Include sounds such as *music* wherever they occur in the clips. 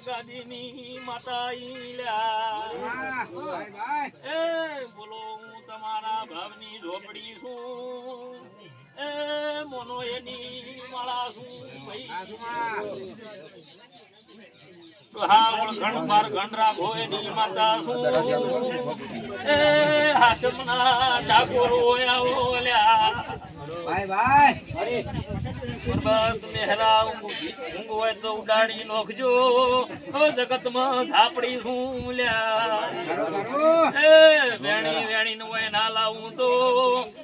ગાદીની માતા એ, બોલો, હું તમારા ભાવની ઝોપડી છું. એ, મોનો એની માળા છું હા ઓળખણ પર ગંડરા ભોયની માતા છું. એ હાસમના ડાકોરો ઓલ્યા ભાઈ ભાઈ. પર્વત મહેરા ઊંઘ હોય તો ઉડાડી નોખજો. જગતમાં ઝાપડી હું લ્યા. એ વેણી વેણી નું હોય ના લાવું તો.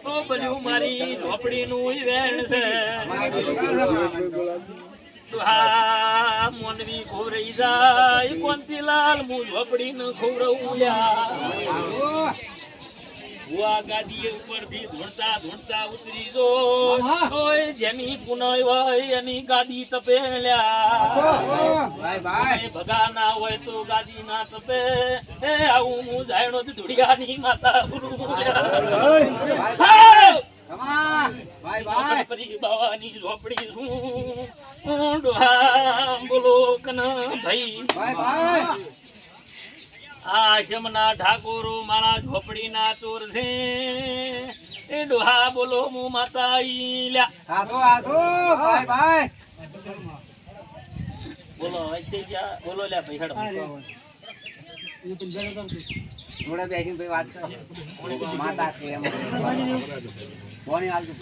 ઓ મારી ઝોપડી નું વેણ છે. હા, મોનવી ખોરઈ જાય. કોંતીલાલ હું ઝોપડી ને ખોરવું લ્યા. ભુવા ગાદી ઉપરથી ધૂણતા ધૂણતા ઉતરી જો. ઓય જેની પુનય હોય એની ભાઈ એ ભગા ના હોય તો ગાડી ના તપે. એ આવું હું જાયણો ધુડિયાની માતા ઝોપડી શું બોલો કન. ભાઈ. આશ્રમના ઠાકોરો મારા ઝોપડીના ચોર છે. એ ડોહા બોલો હું માતા ઈ લ્યા. આસો આસો ભાઈ ભાઈ. બોલો વચ્ચે જા બોલો લ્યા ભાઈ હેડો. જોડે બેસીને ભાઈ વાત છે માતા છે એમ. કોની હાલતું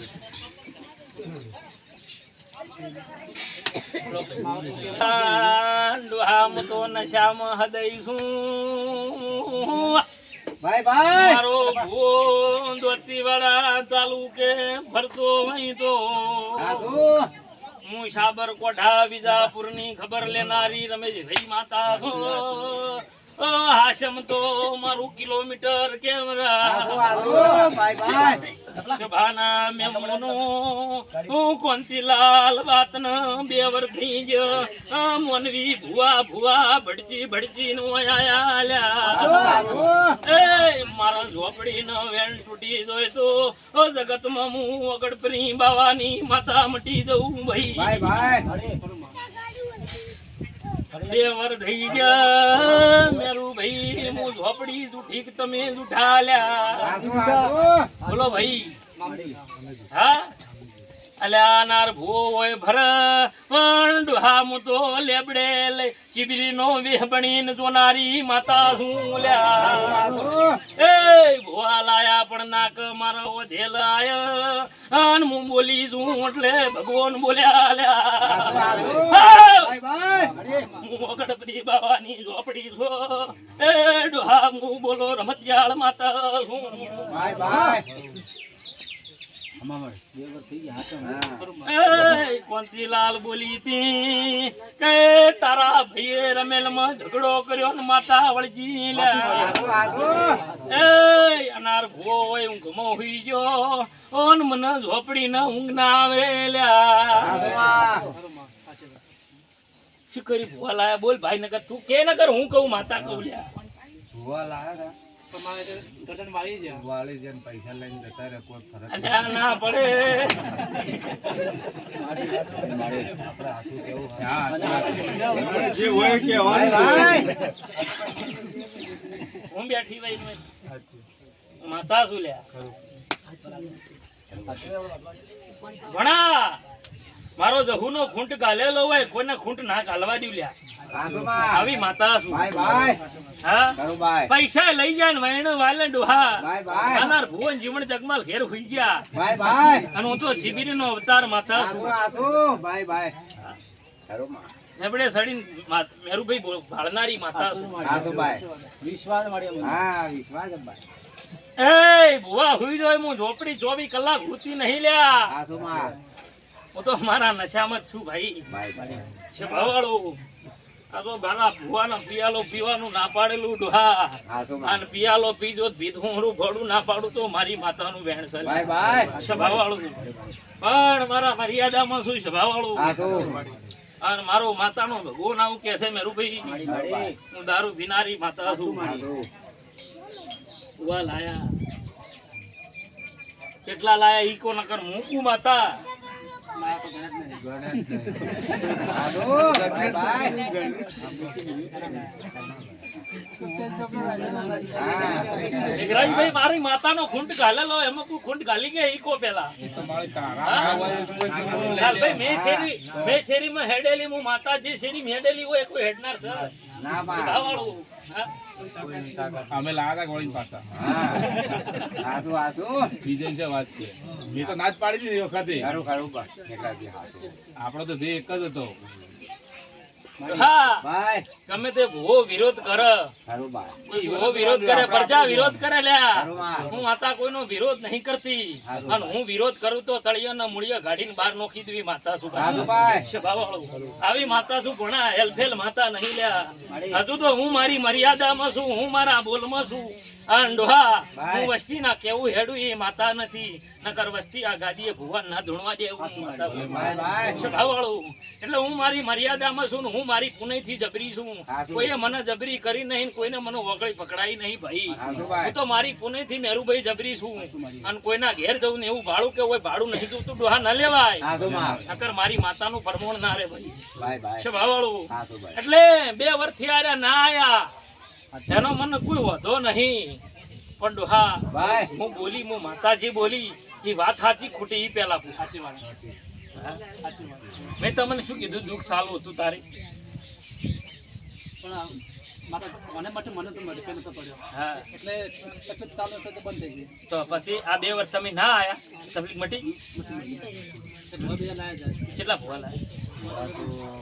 ભાઈ ડોહા હું તો નશામાં હદય છું ભાઈ ભાઈ! મારો ભૂવો દોતીવાડા તાલુકે ફરતો હોય તો. હું સાબરકોઠા વિજાપુરની ખબર લેનારી રમેશભાઈ માતા છું. હાશમ તો મારું કિલોમીટર કેમરા. સભાના મેમનો હું કોંતીલાલ વાતન બે વર્ષથી જ મોનવી ભુવા ભુવા ભડચી ભડચી નો આયા એ મારા ઝોપડી નો વેણ તૂટી જોય તો ઓ જગતમાં હું અગડપરી બાવાની માતા મટી ભાઈ. ભાઈ ભાઈ. બે વર થઈ ગયા મેરું ભાઈ હું ઝોપડી જૂઠી કે તમે આસો બોલો ભાઈ. હા? અલ્યા નાર ભૂવો હોય ભર પણ ડુહા મુ તો લેબડે લે ચીબરી નો વેહ બનીને જોનારી માતા હું લ્યા? એ ભુવા લાયા પણ નાક મારો ઓધે લાય અન હું બોલી છું એટલે ભગવાન બોલ્યા લ્યા. હું ગણપતિ બાવાની ઝોપડી છો. એ ડુહા હું બોલો રમતિયાળ માતા છું ભાઈ એ કોંતીલાલ બોલી તી કે તારા ભાઈએ રમેલમાં ઝઘડો કર્યો ને માતા વળજી આસો એ અનાર ભો હોય ઘમો હુઈ ગયો. ઓન મને ઝોપડી ને ઊંઘ ના આવે લ્યા શું કરી ભુવા લાયા? બોલ ભાઈ નગર તું કે નગર હું કહું, માતા કહું લ્યા. ભુવા લાયા હતા વાળી જઈને પૈસા લઈને જતા રહે કોઈ ફરક ના પડે. આપણે હાથું કેવું જે હોય કે હું બેઠી ભાઈ માતા શું લ્યા? ભણા મારો જહુનો ખૂંટ ગાલેલો હોય કોઈને ખૂંટ ના ગાલવા દઉં લ્યા. આવી માતા શું? ભાઈ ભાઈ હા? કરું ભાઈ પૈસા લઈ જાય ને વૈણ વાલે ડોહા ભાઈ ભાઈ કાનાર ભુવન જીવન જગમાલ ઘેર હોઈ ગયા. ભાઈ ભાઈ અને હું તો જીબીરી નો અવતાર માતા શું છું. આસુ. ભાઈ ભાઈ કરું માં. એપડે સડીને મેરુભાઈ ભાળનારી માતા શું આસુ ભાઈ વિશ્વાસ મળ્યો હા વિશ્વાસ જ ભાઈ એ ભુવા હુઈ જોય હું ઝોપડી ચોવીસ કલાક ઉતી નહીં લ્યા. આસુ માં હું તો મારા નશામાં જ છું ભાઈ. ભાઈ ભાઈ છે ભાવાળો આ તો મારા ભુવાનો પિયાલો પીવાનું ના પાડેલું ડોહા અને પિયાલો પીજો ભીધું હું ના પાડું તો મારી માતાનું વેણ છે. ભાઈ ભાઈ પણ મારા મર્યાદામાં શું સભા વાળું અને મારો માતાનો ભગવાન આવું કે છે મેરુભાઈ? ભાઈ હું દારૂ ભીનારી માતા છું. લાયા. કેટલા લાયા ઈકો નકર મૂકું માતા? સાધુ, ભાઈ, ભાઈ. હા. મેઘરાજભાઈ મારી માતાનો ખૂંટ ઘાલેલો એમાં કોઈ ખૂંટ ઘાલી ગયા ઈ કો પેલા લાલભાઈ મેં શેરી મેં શેરીમાં હેડેલી હું માતા જે શેરી હેડેલી હોય કોઈ હેડનાર છે અમે લાયા હતા ગોળી પાછા હા. સાધુ, સાધુ. સીઝન છે વાત છે મેં તો ના જ પાડી દીધી વખતે સારું સારું. આપણો તો જે એક જ હતો હા. ગમે તે ભૂવો વિરોધ કરે. ખરું, બા. કોઈ ભૂવો વિરોધ કરે પ્રજા વિરોધ કરે લ્યા. હું માતા કોઈનો વિરોધ નહીં કરતી. અને હું વિરોધ કરું તો તળિયાના મૂળિયા ગાડીને બહાર નોખી દેવી માતા. આવી માતા છું ઘણા હેલફેલ માતા નહીં લ્યા. હજુ તો હું મારી મર્યાદામાં છું હું મારા બોલમાં છું. આ હું. વસ્તી ના કેવું હેડું એ માતા નથી. નકર વસ્તી આ ગાદીએ ભુવન ના ધૂણવા દે એવું હું માતા છું. ભાઈ, ભાઈ. સ્વભાવવાળું. એટલે હું મારી મર્યાદામાં છું ને હું મારી પુણ્યથી જબરી છું. કોઈએ મને જબરી કરી નહીં કોઈને મને વગળી પકડાઈ નહીં ભાઈ. હું તો મારી પુણ્યથી મેરુભાઈ જબરી છું. અને કોઈના ઘેર જવું ને એવું ભાડું કે હોય ભાડું નથી જોતું ડોહા ન લેવાય. નકર મારી માતાનું પરમોણ ના રે. સ્વભાવવાળું. ભાઈ. એટલે બે વર્ષથી આર્યા ના આયા. એનો મને કોઈ વધો નહીં. પણ ડોહા ભાઈ. હું બોલી હું માતાજી બોલી એ વાત સાચી ખોટી એ પેલા પૂછ. સાચી વાત મેં તમને શું કીધું? દુઃખ સારું હતું તારી? પણ મારા મને માટે મને તો મદદ નતો પડ્યો. હા. એટલે તકલીફ ચાલુ તો બંધ થઈ ગઈ તો પછી આ બે વર્ષ તમે ના આયા? તકલીફ મટી? કેટલા ભોવા લાયા?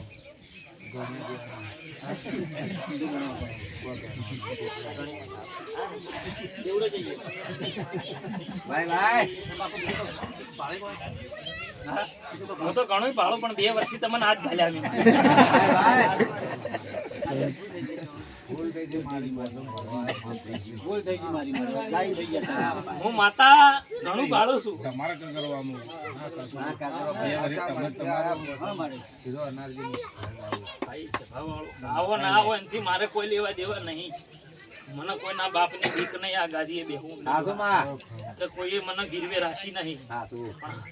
ભાઈ, ભાઈ. હું તો ઘણું પાડો પણ બે વર્ષથી તમને આજ ભાલ્યા *laughs* *laughs* હું. માતા ઘણું ભાડું છું. તમારે કઈ કરવાનું? ના. ના. આવો ના આવો એનથી મારે કોઈ લેવા દેવા નહીં. મને કોઈના બાપની ભીખ નહીં આ ગાદીએ બેહવું સાધુ, કોઈએ મને ગીરવે રાશી નહીં.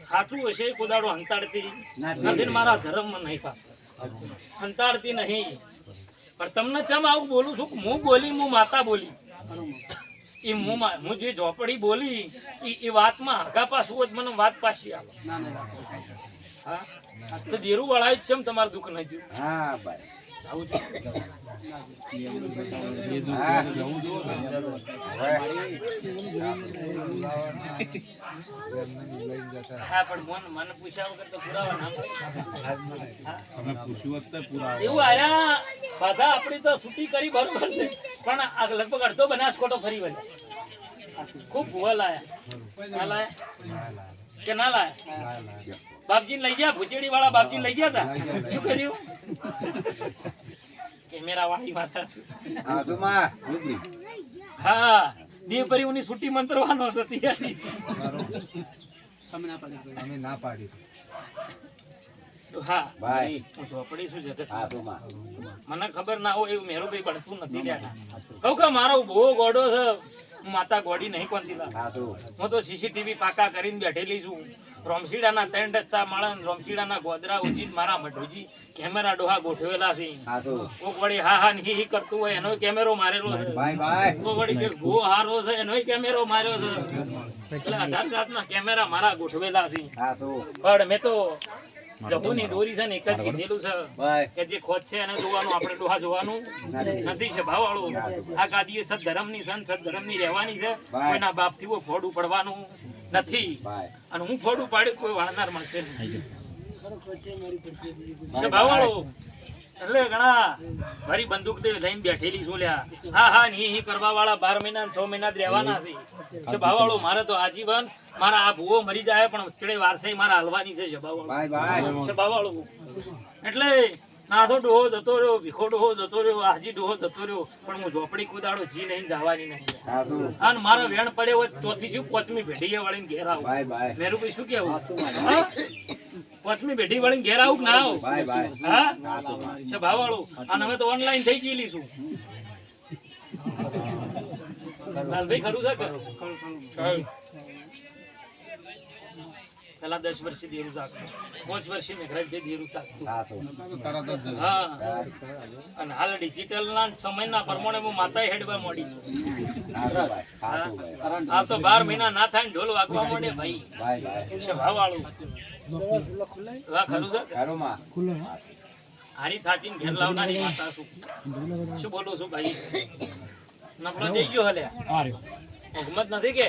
સાચું હશે કોદાડો હંતાડતી. નથી. ને મારા ધર્મ નહીં પાછું હંતાડતી નહીં. પણ તમને ચમ આવું બોલું છું હું બોલી હું માતા બોલી. એ હું હું જે ઝોપડી બોલી એ એ વાતમાં આગા પાછું જ મને વાત પાછી આવે. હા? તો દેરું જ ચમ તમારું દુઃખ નહીં હા, ભાઈ. આવું બાધા આપણી તો છૂટી કરી બરોબર છે પણ આ લગભગ અડધો બનાસકોટો ફરી વળ્યા. ખૂબ ભૂવા લાયા. લાયા? કે ના લાયા? બાપજી લઈ ગયા? ભૂચેડી વાળા બાપજી લઈ ગયા હતા શું કર્યું? કેમેરા વાળી માતા હા તો માં. હા દીપરી ઉની છૂટી મંતરવાનો હતો તૈયારી તમે ના પાડી અમે ના પાડી. હા ભાઈ. હું ઝોપડી છું જગત મને ખબર ના હોય એવું મેરુભાઈ પડતું નથી કહું કે મારો બહુ ગોડો છે માતા ગોડી નહીં કોણ દીધા. હું તો. સીસીટીવી પાકા કરીને બેઠેલી છું. રોમશીડાના ત્રણ રસ્તા માળા રોમસીડાના ગોદરા ઉજી મારા મઢુજી કેમેરા ડોહા ગોઠવેલા છે. કોક વળી હા હા ની હી કરતું હોય એનો કેમેરો મારેલો છે. ભાઈ, ભાઈ. કોક વળી કે ગો હારો છે એનો કેમેરો માર્યો છે. એટલે અઢાર જાતના કેમેરા મારા ગોઠવેલા છે. પણ મેં તો જબુની દોરી છે ને એક જ કીધેલું છે કે જે ખોટ છે એને જોવાનું આપણે ડોહા જોવાનું નથી. છે ભાવવાળું આ ગાદીએ સદધર્મની સન સદધર્મની રહેવાની છે. કોઈના બાપથી ફોડું પડવાનું નથી. અને હું ફોડું પાડ્યું કોઈ વાળનાર મળશે નહીં. એટલે ઘણા મારી બંદૂક તે લઈને બેઠેલી છું લ્યા. હા હા ની હી કરવા વાળા બાર મહિના છ મહિના જ રહેવાના છે. ભાવાળો ભાવવાળો મારે તો આજીવન મારા આ ભૂવો મરી જાય પણ ઉચડે વારસાઈ મારા હલવાની છે ભાઈ, ભાઈ. નાથો ડોહો જતો રહ્યો ભીખો ડોહો જતો રહ્યો હાજી ડોહો જતો રહ્યો પણ હું ઝોપડી કુદાડો જી નહીં જવાની નહીં. અને મારો વેણ પડ્યો હોય ચોથી જ્યું પાંચમી પેઢીએ વળીને ઘેર આવું. મેરું ભાઈ. શું કેવું? પાંચમી પેઢી વળીને ઘેર આવું કે ના આવું. હા? છે ભાવાળું. અને હવે તો ઓનલાઈન થઈ ગયેલી છું. લાલભાઈ ખરું છે ખરું ખરું. પેલા દસ વર્ષથી દેરું તાકતું પાંચ વર્ષથી મેઘરાજભાઈ દેરું તાકતું. હા અને હાલ ડિજિટલ ના સમયના પ્રમાણે હું માતા હેડવા મોડી છું. આ તો બાર મહિના ના થાય ને ઢોલ વાગવા માંડે ભાઈ. ભાઈ, ભાઈ. સભા વાળું વાહ ખરું છે. હારી થાચીને ઘેર લાવનારી માતા છું. શું બોલું છું ભાઈ? નકલો જઈ ગયો હલે? હુકમત નથી કે?